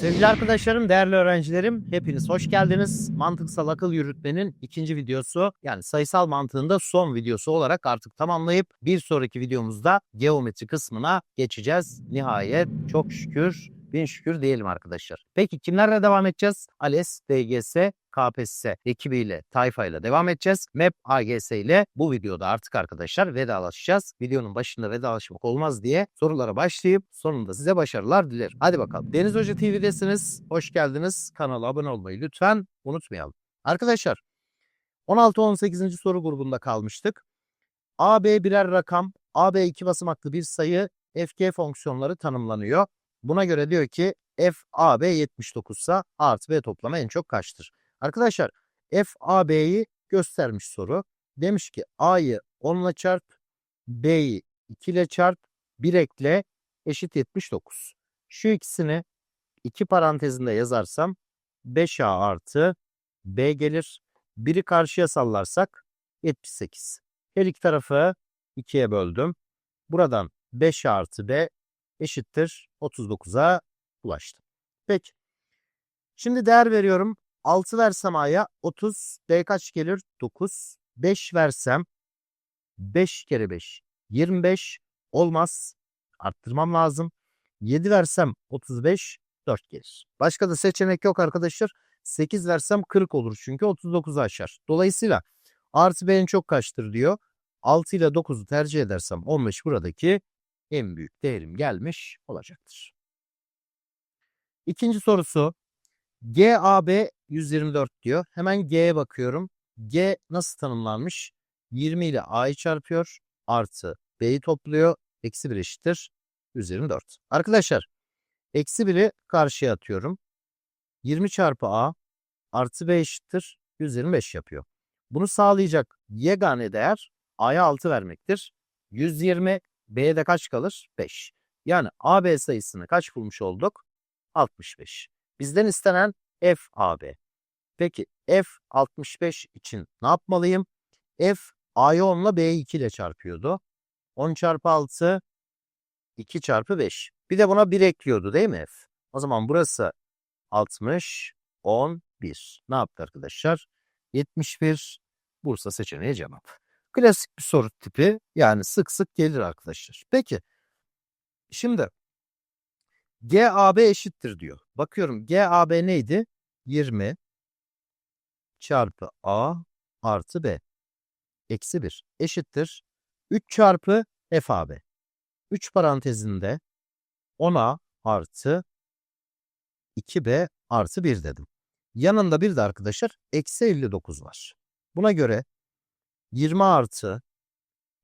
Sevgili arkadaşlarım, değerli öğrencilerim, hepiniz hoş geldiniz. Mantıksal akıl yürütmenin ikinci videosu, yani sayısal mantığında son videosu olarak artık tamamlayıp bir sonraki videomuzda geometri kısmına geçeceğiz. Nihayet çok şükür, bin şükür diyelim arkadaşlar. Peki kimlerle devam edeceğiz? ALES, DGS, KPSS ekibiyle, tayfayla devam edeceğiz. MEP, AGS ile bu videoda artık arkadaşlar vedalaşacağız. Videonun başında vedalaşmak olmaz diye sorulara başlayıp sonunda size başarılar dilerim. Hadi bakalım. Deniz Hoca TV'desiniz. Hoş geldiniz. Kanala abone olmayı lütfen unutmayalım. Arkadaşlar 16-18. soru grubunda kalmıştık. AB birer rakam, AB iki basamaklı bir sayı, FG fonksiyonları tanımlanıyor. Buna göre diyor ki f AB 79 ise artı B toplamı en çok kaçtır? Arkadaşlar f AB'yi göstermiş soru. Demiş ki A'yı 10 ile çarp, B'yi 2 ile çarp, 1 ekle eşit 79. Şu ikisini iki parantezinde yazarsam 5A artı B gelir. Biri karşıya sallarsak 78. Her iki tarafı 2'ye böldüm. Buradan 5 artı B eşittir 39'a ulaştım. Peki. Şimdi değer veriyorum. 6 versem A'ya 30. B kaç gelir? 9. 5 versem 5 kere 5 25 olmaz. Arttırmam lazım. 7 versem 35 4 gelir. Başka da seçenek yok arkadaşlar. 8 versem 40 olur çünkü 39'u aşar. Dolayısıyla artı B en çok kaçtır diyor. 6 ile 9'u tercih edersem 15 buradaki en büyük değerim gelmiş olacaktır. İkinci sorusu GAB 124 diyor. Hemen G'ye bakıyorum. G nasıl tanımlanmış? 20 ile A'yı çarpıyor. Artı B'yi topluyor. Eksi 1 eşittir. 124. Arkadaşlar eksi 1'i karşıya atıyorum. 20 çarpı A artı B eşittir. 125 yapıyor. Bunu sağlayacak yegane değer A'ya 6 vermektir. 120 B'ye de kaç kalır? 5. Yani AB sayısını kaç bulmuş olduk? 65. Bizden istenen F AB. Peki F 65 için ne yapmalıyım? F A'yı 10 ile B'yi 2 ile çarpıyordu. 10 çarpı 6 2 çarpı 5. Bir de buna 1 ekliyordu değil mi F? O zaman burası 60, 10, 1. Ne yaptı arkadaşlar? 71 Bursa seçeneği cevap. Klasik bir soru tipi yani sık sık gelir arkadaşlar. Peki şimdi GAB eşittir diyor. Bakıyorum GAB neydi? 20 çarpı A artı B eksi 1 eşittir. 3 çarpı FAB. 3 parantezinde 10A artı 2B artı 1 dedim. Yanında bir de arkadaşlar eksi 59 var. Buna göre 20 artı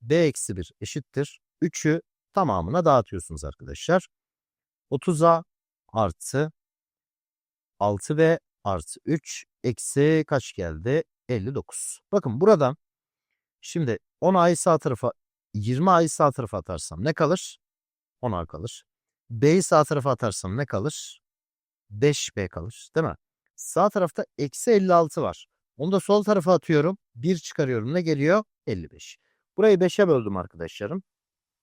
B eksi 1 eşittir. 3'ü tamamına dağıtıyorsunuz arkadaşlar. 30'a artı 6B artı 3 eksi kaç geldi? 59. Bakın buradan şimdi 10A'yı sağ tarafa 20A'yı sağ tarafa atarsam ne kalır? 10A kalır. B'yi sağ tarafa atarsam ne kalır? 5B kalır değil mi? Sağ tarafta eksi 56 var. Onu da sol tarafa atıyorum. 1 çıkarıyorum. Ne geliyor? 55. Burayı 5'e böldüm arkadaşlarım.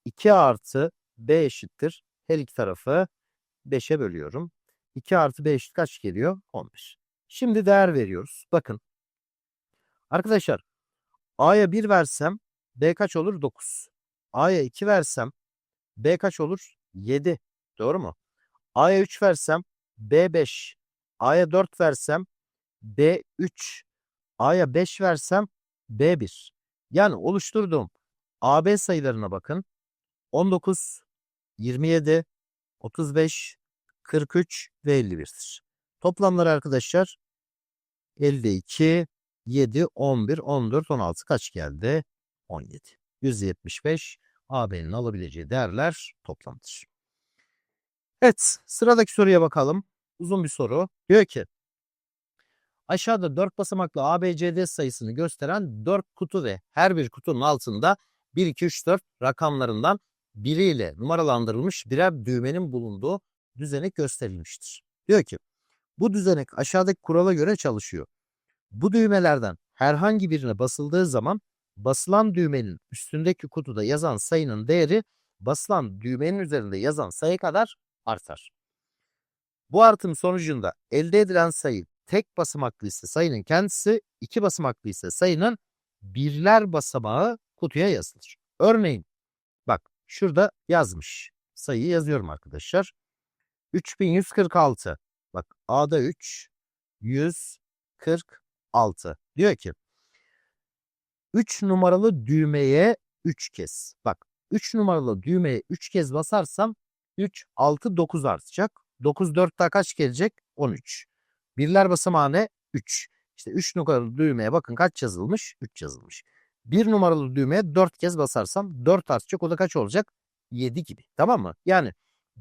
2 artı B eşittir. Her iki tarafı 5'e bölüyorum. 2 artı 5 kaç geliyor? 15. Şimdi değer veriyoruz. Bakın. Arkadaşlar A'ya 1 versem B kaç olur? 9. A'ya 2 versem B kaç olur? 7. Doğru mu? A'ya 3 versem B 5. A'ya 4 versem B 3. A'ya 5 versem B1. Yani oluşturduğum AB sayılarına bakın. 19, 27, 35, 43 ve 51'dir. Toplamları arkadaşlar 52, 7, 11, 14, 16 kaç geldi? 17. 175 AB'nin alabileceği değerler toplamdır. Evet sıradaki soruya bakalım. Uzun bir soru. Diyor ki aşağıda 4 basamaklı ABCD sayısını gösteren 4 kutu ve her bir kutunun altında 1, 2, 3, 4 rakamlarından biriyle numaralandırılmış birer düğmenin bulunduğu düzenek gösterilmiştir. Diyor ki bu düzenek aşağıdaki kurala göre çalışıyor. Bu düğmelerden herhangi birine basıldığı zaman basılan düğmenin üstündeki kutuda yazan sayının değeri basılan düğmenin üzerinde yazan sayı kadar artar. Bu artım sonucunda elde edilen sayı tek basamaklı ise sayının kendisi, iki basamaklı ise sayının birler basamağı kutuya yazılır. Örneğin bak şurada yazmış. Sayıyı yazıyorum arkadaşlar. 3146. Bak A'da 3, 146. Diyor ki 3 numaralı düğmeye 3 kez. Bak 3 numaralı düğmeye 3 kez basarsam 3, 6, 9 artacak. 9, 4 daha kaç gelecek? 13. Birler basamağı ne? 3. İşte 3 numaralı düğmeye bakın kaç yazılmış? 3 yazılmış. 1 numaralı düğmeye 4 kez basarsam 4 artacak. O da kaç olacak? 7 gibi. Tamam mı? Yani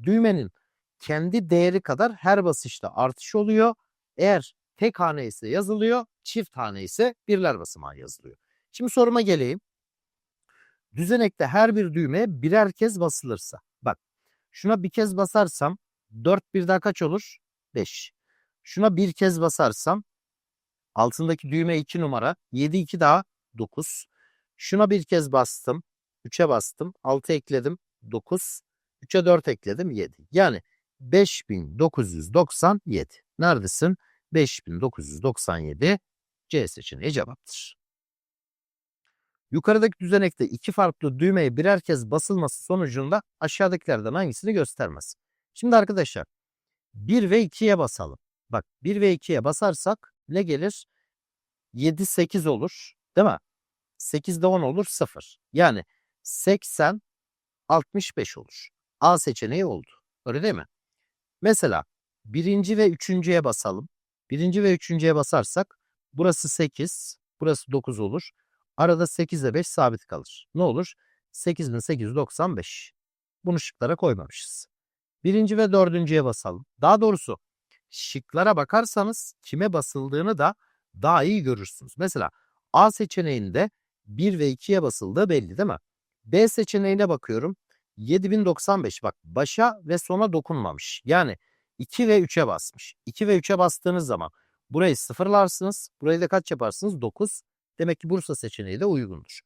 düğmenin kendi değeri kadar her basışta artış oluyor. Eğer tek hane ise yazılıyor, çift hane ise birler basamağı yazılıyor. Şimdi soruma geleyim. Düzenekte her bir düğmeye birer kez basılırsa. Bak şuna bir kez basarsam 4 bir daha kaç olur? 5. Şuna bir kez basarsam altındaki düğme 2 numara 7 2 daha 9. Şuna bir kez bastım. 3'e bastım. 6 ekledim. 9. 3'e 4 ekledim. 7. Yani 5997. Neredesin? 5997 C seçeneği cevaptır. Yukarıdaki düzenekte iki farklı düğmeye birer kez basılması sonucunda aşağıdakilerden hangisini göstermez? Şimdi arkadaşlar 1 ve 2'ye basalım. Bak 1 ve 2'ye basarsak ne gelir? 7, 8 olur. Değil mi? 8 de 10 olur 0. Yani 80, 65 olur. A seçeneği oldu. Öyle değil mi? Mesela birinci ve üçüncüye basalım. Birinci ve üçüncüye basarsak burası 8, burası 9 olur. Arada 8 ile 5 sabit kalır. Ne olur? 8895. Bunu şıklara koymamışız. Birinci ve dördüncüye basalım. Daha doğrusu şıklara bakarsanız kime basıldığını da daha iyi görürsünüz. Mesela A seçeneğinde 1 ve 2'ye basıldığı belli değil mi? B seçeneğine bakıyorum. 7095 bak başa ve sona dokunmamış. Yani 2 ve 3'e basmış. 2 ve 3'e bastığınız zaman burayı sıfırlarsınız. Burayı da kaç yaparsınız? 9. Demek ki Bursa seçeneği de uygundur.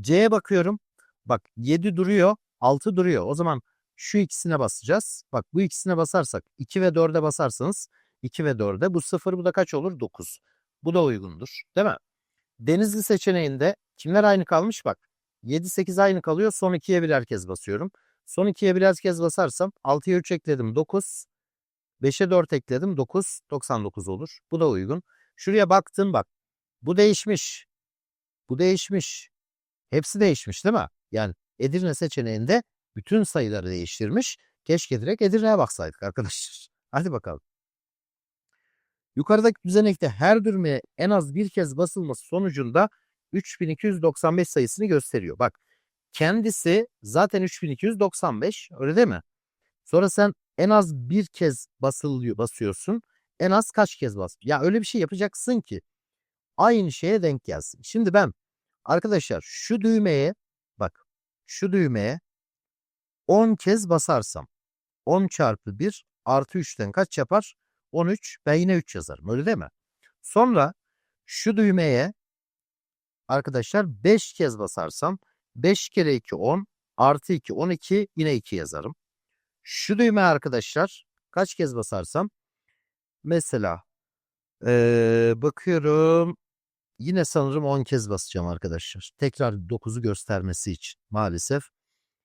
C'ye bakıyorum. Bak 7 duruyor, 6 duruyor. O zaman şu ikisine basacağız. Bak bu ikisine basarsak 2 ve 4'e basarsanız 2 ve 4'e bu 0 bu da kaç olur? 9. Bu da uygundur. Değil mi? Denizli seçeneğinde kimler aynı kalmış? Bak 7, 8 aynı kalıyor. Son 2'ye birer kez basıyorum. Son 2'ye birer kez basarsam 6'ya 3 ekledim 9. 5'e 4 ekledim 9. 99 olur. Bu da uygun. Şuraya baktın bak. Bu değişmiş. Bu değişmiş. Hepsi değişmiş değil mi? Yani Edirne seçeneğinde bütün sayıları değiştirmiş. Keşke direkt Edirne'ye baksaydık arkadaşlar. Hadi bakalım. Yukarıdaki düzenekte her düğmeye en az bir kez basılması sonucunda 3295 sayısını gösteriyor. Bak kendisi zaten 3295 öyle değil mi? Sonra sen en az bir kez basılıyor, basıyorsun. En az kaç kez bas? Ya öyle bir şey yapacaksın ki aynı şeye denk gelsin. Şimdi ben arkadaşlar şu düğmeye bak şu düğmeye 10 kez basarsam 10 çarpı 1 artı 3'ten kaç yapar? 13. Ben yine 3 yazarım. Öyle değil mi? Sonra şu düğmeye arkadaşlar 5 kez basarsam 5 kere 2 10 artı 2 12 yine 2 yazarım. Şu düğme arkadaşlar kaç kez basarsam mesela ee, bakıyorum yine sanırım 10 kez basacağım arkadaşlar. Tekrar 9'u göstermesi için maalesef.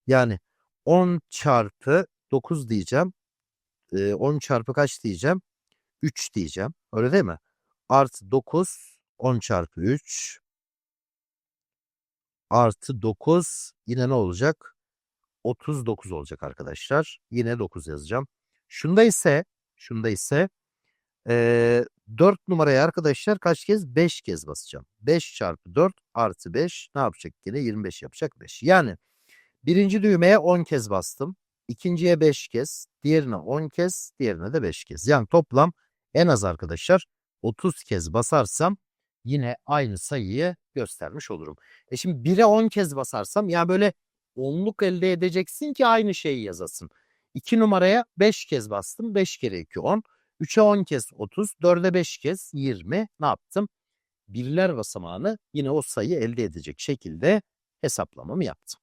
Yani 10 çarpı 9 diyeceğim. Ee, 10 çarpı kaç diyeceğim? 3 diyeceğim. Öyle değil mi? Artı 9 10 çarpı 3 artı 9 yine ne olacak? 39 olacak arkadaşlar. Yine 9 yazacağım. Şunda ise şunda ise e, 4 numaraya arkadaşlar kaç kez? 5 kez basacağım. 5 çarpı 4 artı 5 ne yapacak? Yine 25 yapacak 5. Yani birinci düğmeye 10 kez bastım. İkinciye 5 kez. Diğerine 10 kez. Diğerine de 5 kez. Yani toplam en az arkadaşlar 30 kez basarsam yine aynı sayıyı göstermiş olurum. E şimdi 1'e 10 kez basarsam ya böyle onluk elde edeceksin ki aynı şeyi yazasın. 2 numaraya 5 kez bastım. 5 kere 2 10. 3'e 10 kez 30. 4'e 5 kez 20. Ne yaptım? Birler basamağını yine o sayı elde edecek şekilde hesaplamamı yaptım.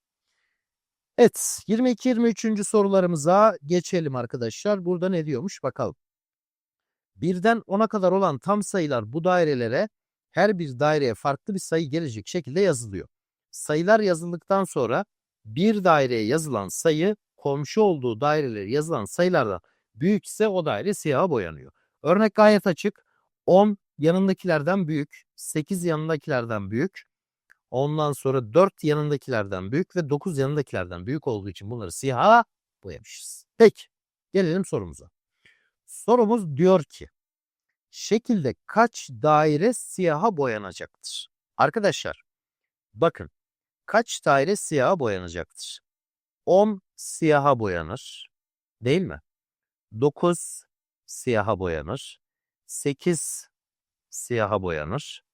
Evet 22-23. sorularımıza geçelim arkadaşlar. Burada ne diyormuş bakalım. Birden 10'a kadar olan tam sayılar bu dairelere her bir daireye farklı bir sayı gelecek şekilde yazılıyor. Sayılar yazıldıktan sonra bir daireye yazılan sayı komşu olduğu dairelere yazılan sayılardan büyükse o daire siyaha boyanıyor. Örnek gayet açık. 10 yanındakilerden büyük, 8 yanındakilerden büyük, ondan sonra 4 yanındakilerden büyük ve 9 yanındakilerden büyük olduğu için bunları siyaha boyamışız. Peki gelelim sorumuza. Sorumuz diyor ki şekilde kaç daire siyaha boyanacaktır? Arkadaşlar bakın kaç daire siyaha boyanacaktır? 10 siyaha boyanır değil mi? 9 siyaha boyanır. 8 siyaha boyanır.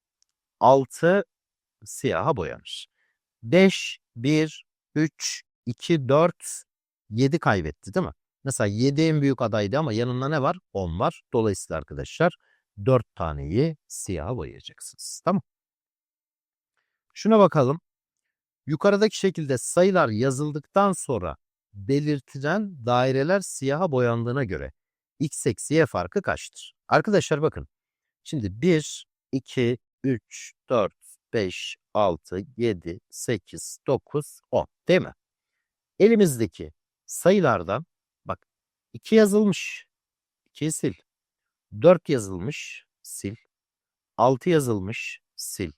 6 siyaha boyanır. 5, 1, 3, 2, 4, 7 kaybetti değil mi? Mesela 7 en büyük adaydı ama yanında ne var? 10 var. Dolayısıyla arkadaşlar 4 taneyi siyaha boyayacaksınız. Tamam. Şuna bakalım. Yukarıdaki şekilde sayılar yazıldıktan sonra belirtilen daireler siyaha boyandığına göre x eksi y farkı kaçtır? Arkadaşlar bakın. Şimdi 1, 2, 3, 4, 5, 6, 7, 8, 9, 10 değil mi? Elimizdeki sayılardan bak 2 yazılmış. 2'yi sil. 4 yazılmış. Sil. 6 yazılmış. Sil.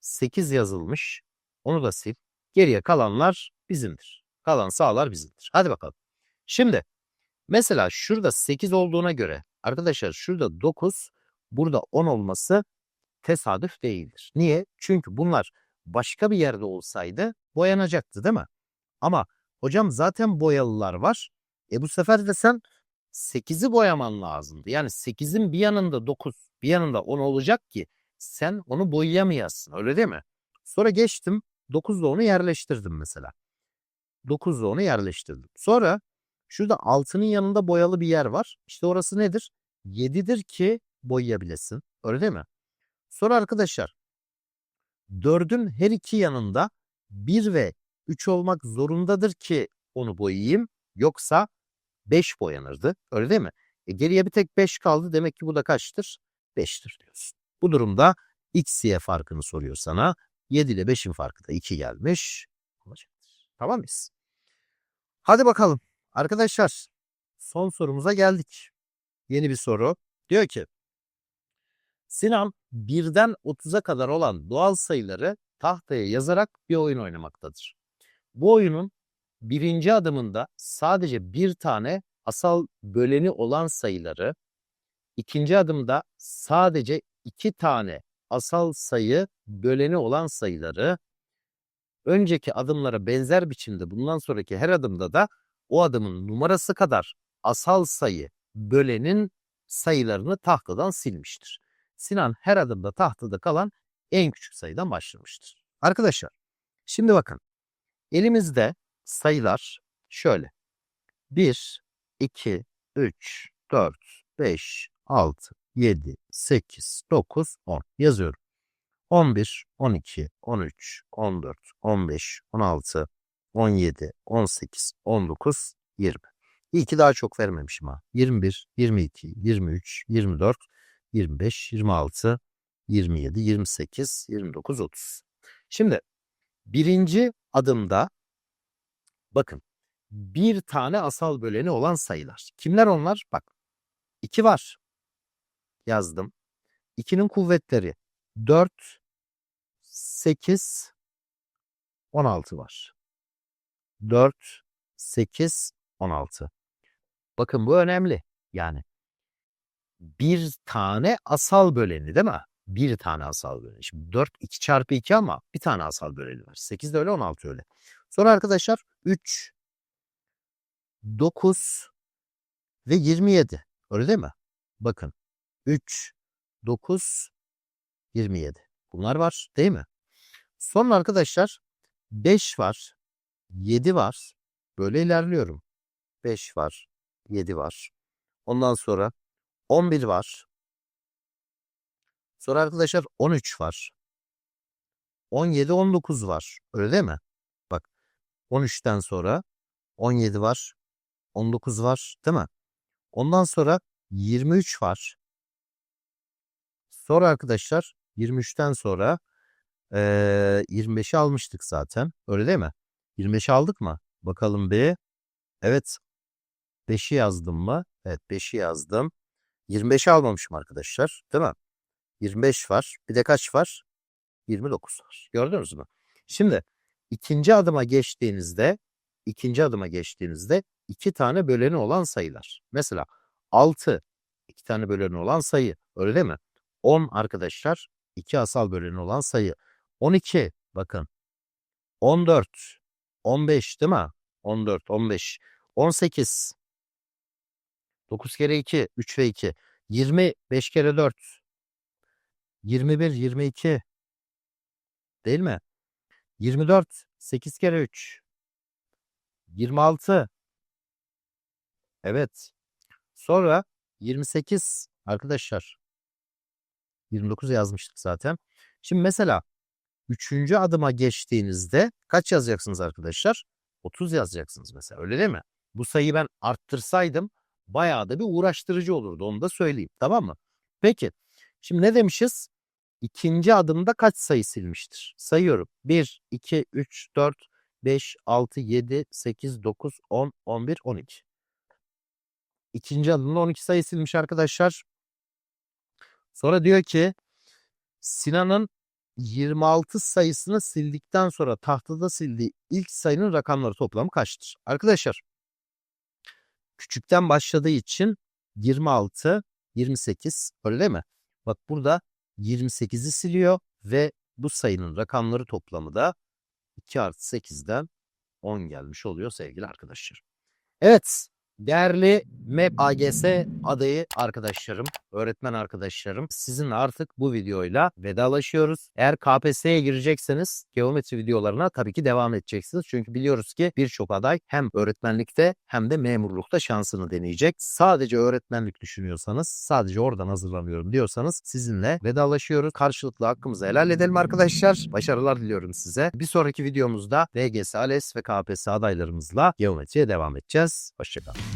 8 yazılmış. Onu da sil. Geriye kalanlar bizimdir. Kalan sağlar bizimdir. Hadi bakalım. Şimdi mesela şurada 8 olduğuna göre arkadaşlar şurada 9 burada 10 olması tesadüf değildir. Niye? Çünkü bunlar başka bir yerde olsaydı boyanacaktı değil mi? Ama hocam zaten boyalılar var. E bu sefer de sen 8'i boyaman lazımdı. Yani 8'in bir yanında 9, bir yanında 10 olacak ki sen onu boyayamayasın. Öyle değil mi? Sonra geçtim 9'da onu yerleştirdim mesela. 9'da onu yerleştirdim. Sonra şurada 6'nın yanında boyalı bir yer var. İşte orası nedir? 7'dir ki boyayabilesin. Öyle değil mi? Sonra arkadaşlar 4'ün her iki yanında 1 ve 3 olmak zorundadır ki onu boyayayım. Yoksa 5 boyanırdı. Öyle değil mi? E geriye bir tek 5 kaldı. Demek ki bu da kaçtır? 5'tir diyorsun. Bu durumda x, y farkını soruyor sana. 7 ile 5'in farkı da 2 gelmiş. Olacaktır. Tamam mıyız? Hadi bakalım. Arkadaşlar son sorumuza geldik. Yeni bir soru. Diyor ki Sinan birden 30'a kadar olan doğal sayıları tahtaya yazarak bir oyun oynamaktadır. Bu oyunun birinci adımında sadece bir tane asal böleni olan sayıları, ikinci adımda sadece iki tane asal sayı böleni olan sayıları, önceki adımlara benzer biçimde bundan sonraki her adımda da o adımın numarası kadar asal sayı bölenin sayılarını tahtadan silmiştir. Sinan her adımda tahtada kalan en küçük sayıdan başlamıştır. Arkadaşlar şimdi bakın elimizde sayılar şöyle 1, 2, 3, 4, 5, 6, 7, 8, 9, 10 yazıyorum. 11, 12, 13, 14, 15, 16, 17, 18, 19, 20. İyi ki daha çok vermemişim ha. 21, 22, 23, 24, 25, 26, 27, 28, 29, 30. Şimdi birinci adımda bakın bir tane asal böleni olan sayılar. Kimler onlar? Bak 2 var. Yazdım. 2'nin kuvvetleri 4, 8, 16 var. 4, 8, 16. Bakın bu önemli. Yani bir tane asal böleni değil mi? Bir tane asal böleni. Şimdi 4 2 çarpı 2 ama bir tane asal böleni var. 8 de öyle 16 öyle. Sonra arkadaşlar 3 9 ve 27. Öyle değil mi? Bakın 3 9 27. Bunlar var değil mi? Sonra arkadaşlar 5 var. 7 var. Böyle ilerliyorum. 5 var. 7 var. Ondan sonra 11 var. Sonra arkadaşlar 13 var. 17, 19 var. Öyle değil mi? Bak 13'ten sonra 17 var. 19 var değil mi? Ondan sonra 23 var. Sonra arkadaşlar 23'ten sonra eee 25'i almıştık zaten. Öyle değil mi? 25'i aldık mı? Bakalım bir. Evet. 5'i yazdım mı? Evet 5'i yazdım. 25'i almamışım arkadaşlar. Değil mi? 25 var. Bir de kaç var? 29 var. Gördünüz mü? Şimdi ikinci adıma geçtiğinizde ikinci adıma geçtiğinizde iki tane böleni olan sayılar. Mesela 6 iki tane böleni olan sayı. Öyle değil mi? 10 arkadaşlar iki asal böleni olan sayı. 12 bakın. 14 15 değil mi? 14 15 18 9 kere 2 3 ve 2 20 5 kere 4 21 22 değil mi? 24 8 kere 3 26 Evet. Sonra 28 arkadaşlar. 29 yazmıştık zaten. Şimdi mesela üçüncü adıma geçtiğinizde kaç yazacaksınız arkadaşlar? 30 yazacaksınız mesela öyle değil mi? Bu sayıyı ben arttırsaydım bayağı da bir uğraştırıcı olurdu onu da söyleyeyim tamam mı? Peki şimdi ne demişiz? İkinci adımda kaç sayı silmiştir? Sayıyorum. 1, 2, 3, 4, 5, 6, 7, 8, 9, 10, 11, 12. İkinci adımda 12 sayı silmiş arkadaşlar. Sonra diyor ki Sinan'ın 26 sayısını sildikten sonra tahtada sildiği ilk sayının rakamları toplamı kaçtır? Arkadaşlar küçükten başladığı için 26, 28 öyle mi? Bak burada 28'i siliyor ve bu sayının rakamları toplamı da 2 artı 8'den 10 gelmiş oluyor sevgili arkadaşlar. Evet değerli MEP AGS adayı arkadaşlarım, öğretmen arkadaşlarım sizinle artık bu videoyla vedalaşıyoruz. Eğer KPSS'ye girecekseniz geometri videolarına tabii ki devam edeceksiniz. Çünkü biliyoruz ki birçok aday hem öğretmenlikte hem de memurlukta şansını deneyecek. Sadece öğretmenlik düşünüyorsanız, sadece oradan hazırlanıyorum diyorsanız sizinle vedalaşıyoruz. Karşılıklı hakkımızı helal edelim arkadaşlar. Başarılar diliyorum size. Bir sonraki videomuzda DGS, ALES ve KPSS adaylarımızla geometriye devam edeceğiz. Hoşçakalın.